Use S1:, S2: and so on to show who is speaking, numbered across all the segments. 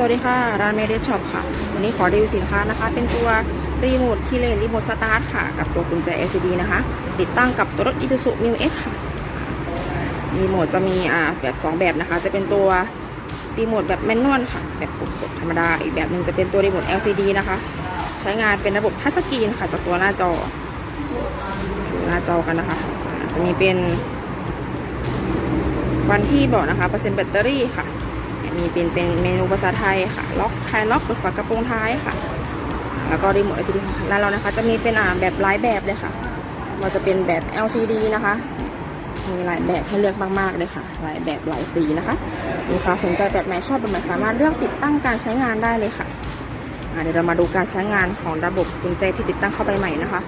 S1: สวัสดีค่ะ ร้านเมเดช็อปค่ะ วันนี้ขอรีวิวสินค้านะคะ เป็นตัวรีโมทคีเลนรีโมทสตาร์ทค่ะ กับตัวกุญแจ LCD นะคะ ติดตั้งกับตัวรถ Isuzu Mu X ค่ะ รีโมทจะมีอ่าแบบ 2 แบบนะคะ จะเป็นตัวรีโมทแบบแมนนวลค่ะ แบบกดธรรมดา อีกแบบหนึ่งจะเป็นตัวรีโมท LCD นะคะ ใช้งานเป็นระบบทัชสกรีนค่ะ จากตัวหน้าจอ หน้าจอกันนะคะ จะมีเป็นวันที่บอกนะคะเปอร์เซ็นต์แบตเตอรี่ค่ะ มีเป็นเป็นเมนูภาษาไทยค่ะ ล็อกคลายล็อกเปิดฝากระโปรงท้ายค่ะ แล้วก็รีโมท LCD ร้านเรานะคะ จะมีเป็นอ่าแบบหลายแบบเลยค่ะว่าจะเป็นแบบ LCD นะคะ มีหลายแบบให้เลือกมากๆเลยค่ะ หลายแบบหลายสีนะคะลูกค้าสนใจแบบไหนชอบแบบไหนสามารถเลือกติดตั้งการใช้งานได้เลยค่ะเดี๋ยวเรามาดูการใช้งานของระบบกุญแจที่ติดตั้งเข้าไปใหม่นะคะ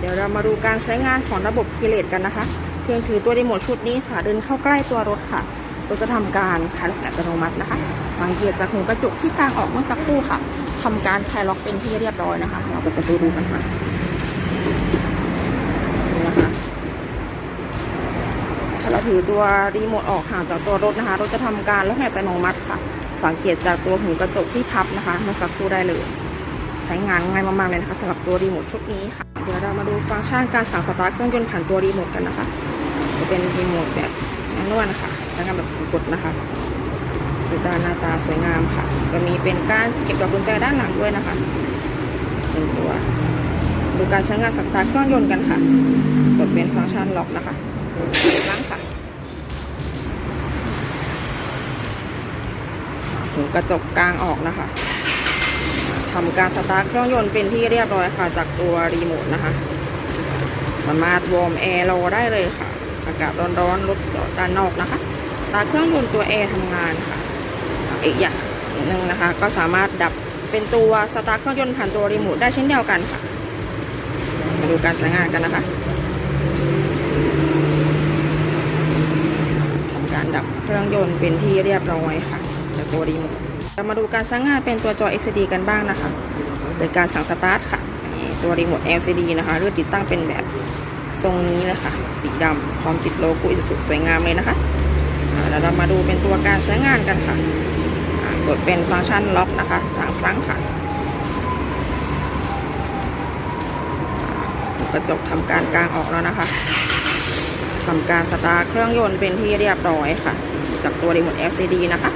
S1: เดี๋ยวเรามาดูการใช้งานของระบบคีเลตกันนะคะ เพียงถือตัวรีโมทชุดนี้ค่ะ เดินเข้าใกล้ตัวรถค่ะ รถจะทำการคลายล็อกอัตโนมัตินะคะ สังเกตจากหูกระจกที่กลางออกเมื่อสักครู่ค่ะทำการคลายล็อกเป็นที่เรียบร้อยนะคะ เราเปิดประตูดูกันค่ะนี่นะคะถ้าเราถือตัวรีโมทออกห่างจากตัวรถนะคะรถจะทำการล็อกอัตโนมัติค่ะ สังเกตจากตัวหูกระจกที่พับนะคะเมื่อสักครู่ได้เลย ใช้งานง่ายมากๆเลยนะคะสำหรับตัวรีโมทชุดนี้ค่ะเดี๋ยวเรามาดูฟังก์ชันการสั่งสตาร์ทเครื่องยนต์ผ่านตัวรีโมทกันนะคะ จะเป็นรีโมทแบบแมนนวลนะคะ ใช้งานแบบกดนะคะดูด้านหน้าตาสวยงามค่ะ จะมีเป็นการเก็บดอกกุญแจด้านหลังด้วยนะคะหนึ่งตัวดูการใช้งานสตาร์ทเครื่องยนต์กันค่ะ กดเป็นฟังก์ชันล็อกนะคะอีกครั้งค่ะหูกระจกกลางออกนะคะทำการสตาร์ทเครื่องยนต์เป็นที่เรียบร้อยค่ะ จากตัวรีโมทนะคะ สามารถวอร์มแอร์รอได้เลยค่ะ อากาศร้อนๆรถจอดด้านนอกนะคะ ตาร์ทเครื่องยนต์ตัวแอร์ทำงานค่ะ อีกอย่างหนึ่งนะคะ ก็สามารถดับเป็นตัวสตาร์ทเครื่องยนต์ผ่านตัวรีโมทได้เช่นเดียวกันค่ะ มาดูการใช้งานกันนะคะทำการดับเครื่องยนต์เป็นที่เรียบร้อยค่ะจากตัวรีโมทเรามาดูการใช้งานเป็นตัวจอ LCD กันบ้างนะคะโดยการสั่งสตาร์ทค่ะ ตัวรีโมท LCD นะคะเลือกติดตั้งเป็นแบบทรงนี้เลยค่ะ สีดำพร้อมติดโลโก้อิสุสวยงามเลยนะคะ แล้วเรามาดูเป็นตัวการใช้งานกันค่ะ กดเป็นฟังก์ชันล็อกนะคะสามครั้งค่ะกระจกทำการกลางออกแล้วนะคะทำการสตาร์เครื่องยนต์เป็นที่เรียบร้อยค่ะ จากตัวรีโมท LCD นะคะ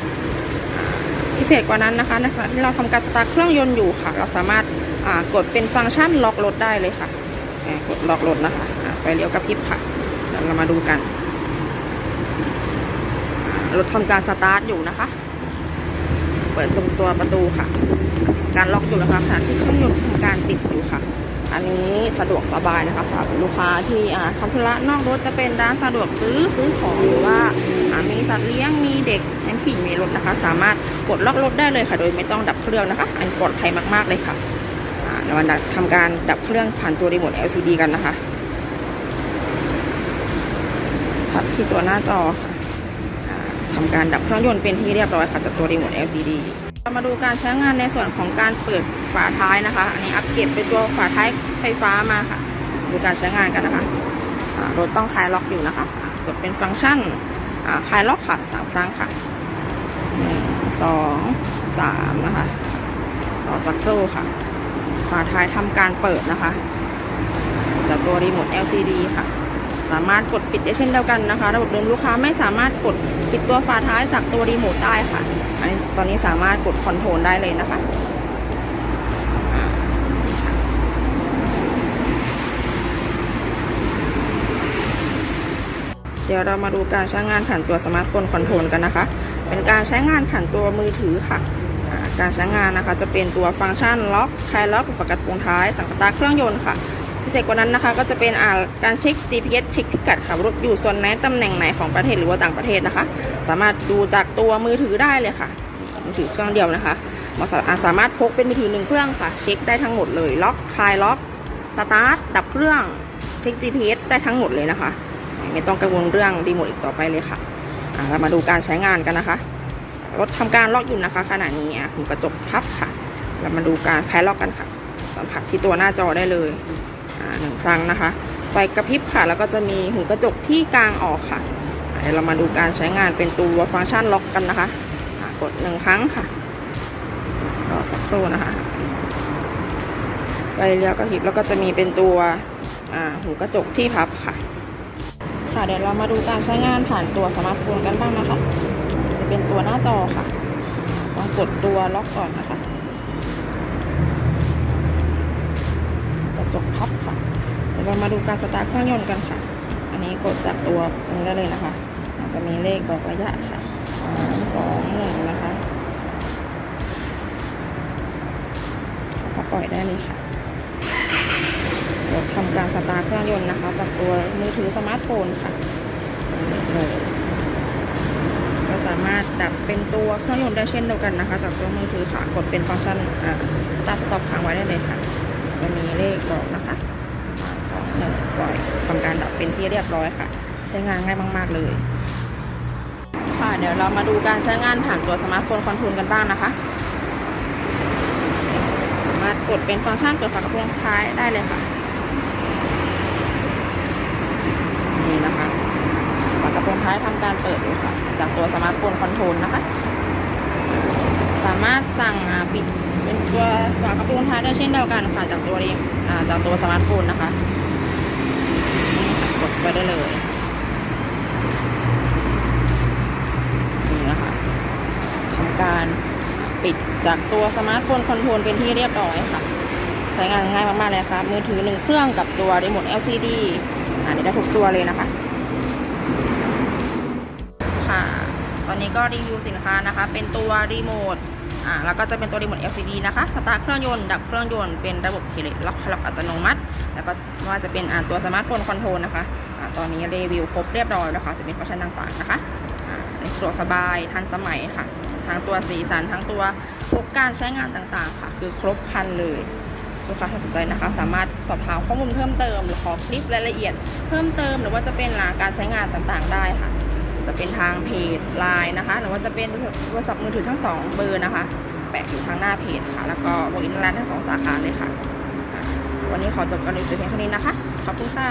S1: พิเศษกว่านั้นนะคะในขณะที่เราทำการสตาร์เครื่องยนต์อยู่ค่ะ เราสามารถกดเป็นฟังก์ชันล็อกรถได้เลยค่ะอ่ากดล็อกรถนะคะไฟเลี้ยวกระพริบค่ะเรามาดูกัน รถทำการสตาร์ทอยู่นะคะ เปิดตรงตัวประตูค่ะ การล็อกอยู่นะคะขณะที่เครื่องยนต์ทำการติดอยู่ค่ะ อันนี้สะดวกสบายนะคะสำหรับลูกค้าที่อ่าทำธุระนอกรถจะเป็นร้านสะดวกซื้อซื้อของหรือว่าอ่ามีสัตว์เลี้ยงมีเด็กมีผู้หญิมีรถนะคะ สามารถกดล็อกรถได้เลยค่ะ โดยไม่ต้องดับเครื่องนะคะ อันปลอดภัยมากๆเลยค่ะอ่าเรามาดับทำการดับเครื่องผ่านตัวรีโมท LCD กันนะคะพัดที่ตัวหน้าจอค่ะ ทำการดับเครื่องยนต์เป็นที่เรียบร้อยค่ะจากตัวรีโมท LCD เรามาดูการใช้งานในส่วนของการเปิดฝาท้ายนะคะ อันนี้อัปเกรดเป็นตัวฝาท้ายไฟฟ้ามาค่ะ ดูการใช้งานกันนะคะรถต้องคลายล็อกอยู่นะคะกดเป็นฟังก์ชันคลายล็อกค่ะสามครั้งค่ะหนึ่งสองสามนะคะรอสักครู่ค่ะ ฝาท้ายทำการเปิดนะคะ จากตัวรีโมท LCD ค่ะ สามารถกดปิดได้เช่นเดียวกันนะคะ ระบบเดินลูกค้าไม่สามารถกดปิดตัวฝาท้ายจากตัวรีโมทได้ค่ะอันนี้ตอนนี้สามารถกดคอนโทรลได้เลยนะคะเดี๋ยวเรามาดูการใช้งานผ่านตัวสมาร์ทโฟนคอนโทรลกันนะคะ เป็นการใช้งานผ่านตัวมือถือค่ะ การใช้งานนะคะจะเป็นตัวฟังก์ชันล็อกคลายล็อกปกติปงท้าย สังสตาเครื่องยนต์ค่ะ พิเศษกว่านั้นนะคะ ก็จะเป็นอ่าการเช็ค GPS เช็คพิกัดค่ะรถอยู่โซนไหนตำแหน่งไหนของประเทศหรือว่าต่างประเทศนะคะ สามารถดูจากตัวมือถือได้เลยค่ะมือถือเครื่องเดียวนะคะมาสาสามารถพกเป็นมือถือหนึ่งเครื่องค่ะ เช็คได้ทั้งหมดเลย ล็อกคลายล็อกสตาร์ทดับเครื่องเช็ค GPS ได้ทั้งหมดเลยนะคะ ไม่ต้องกังวลเรื่องรีโมทอีกต่อไปเลยค่ะเรามาดูการใช้งานกันนะคะรถทำการล็อกอยู่นะคะ ขณะนี้อะหูกระจกพับค่ะ เรามาดูการคลายล็อกกันค่ะ สัมผัสที่ตัวหน้าจอได้เลย หนึ่งครั้งนะคะ ไฟกระพริบค่ะ แล้วก็จะมีหูกระจกที่กลางออกค่ะเดี๋ยวเรามาดูการใช้งานเป็นตัวฟังก์ชันล็อกกันนะคะกดหนึ่งครั้งค่ะอสักครู่นะคะไฟเลี้ยวกระพริบแล้วก็จะมีเป็นตัวหูกระจกที่พับค่ะ ค่ะเดี๋ยวเรามาดูการใช้งานผ่านตัวสมาร์ทโฟนกันบ้างนะคะ จะเป็นตัวหน้าจอค่ะต้องกดตัวล็อกก่อนนะคะ กระจกพับ เรามาดูการสตาร์ทเครื่องยนต์กันค่ะ อันนี้กดจากตัวตรงนี้ได้เลยนะคะมันจะมีเลขบอกระยะค่ะสามสองหนึ่งนะคะก็ปล่อยได้เลยค่ะเดี๋ยวทำการสตาร์ทเครื่องยนต์นะคะ จากตัวมือถือสมาร์ทโฟนค่ะตรงนี้เลยก็สามารถดับเป็นตัวเครื่องยนต์ได้เช่นเดียวกันนะคะ จากตัวมือถือค่ะ กดเป็นฟังก์ชันสตาร์ทสต็อปค้างไว้ได้เลยค่ะ จะมีเลขบอก เป็นที่เรียบร้อยค่ะ ใช้งานง่ายมาก ๆ เลย ค่ะเดี๋ยวเรามาดูการใช้งานผ่านตัวสมาร์ทโฟนคอนโทรลกันบ้างนะคะ สามารถกดเป็นฟังก์ชันเปิดฝากระโปรงท้ายได้เลยค่ะ นี่นะคะฝากระโปรงท้ายทำการเปิดดูค่ะ จากตัวสมาร์ทโฟนคอนโทรลนะคะ สามารถสั่งปิดเป็นตัวฝากระโปรงท้ายได้เช่นเดียวกันค่ะจากตัวนี้อ่าจากตัวสมาร์ทโฟนนะคะ ดไปได้เลยนี่นะคะทำการปิดจากตัวสมาร์ทโฟนคอนโทรลเป็นที่เรียบร้อยค่ะ ใช้งานง่ายมากๆเลยค่ะมือถือหนึ่งเครื่องกับตัวรีโมท LCD อ่านี่ได้ทุกตัวเลยนะคะ ค่ะ ตอนนี้ก็รีวิวสินค้านะคะ เป็นตัวรีโมท อ่าแล้วก็จะเป็นตัวรีโมท LCD นะคะ สตาร์ทเครื่องยนต์ ดับเครื่องยนต์ เป็นระบบเคเลตล็อกล็อกอัตโนมัติ แล้วก็ว่าจะเป็นอ่าตัวสมาร์ทโฟนคอนโทรลนะคะอ่าตอนนี้รีวิวครบเรียบร้อยแล้วค่ะ จะมีฟังก์ชันต่างๆนะคะอ่าสะดวกสบาย ทันสมัยค่ะ ทั้งตัวสีสัน ทั้งตัวพวกการใช้งานต่างๆ ค่ะ คือครบครันเลยลูกค้าถ้าสนใจนะคะ สามารถสอบถามข้อมูลเพิ่มเติม หรือขอคลิปรายละเอียดเพิ่มเติม หรือว่าจะเป็นอ่าการใช้งานต่างๆ ได้ค่ะ จะเป็นทางเพจไลน์นะคะ หรือว่าจะเป็นโทรศัพท์มือถือทั้งสองเบอร์นะคะ แปะอยู่ทางหน้าเพจค่ะ แล้วก็บล็อกอินร้านทั้งสองสาขาเลยค่ะ วันนี้ขอจบการรีวิวเพียงเท่านี้นะคะ ขอบคุณค่ะ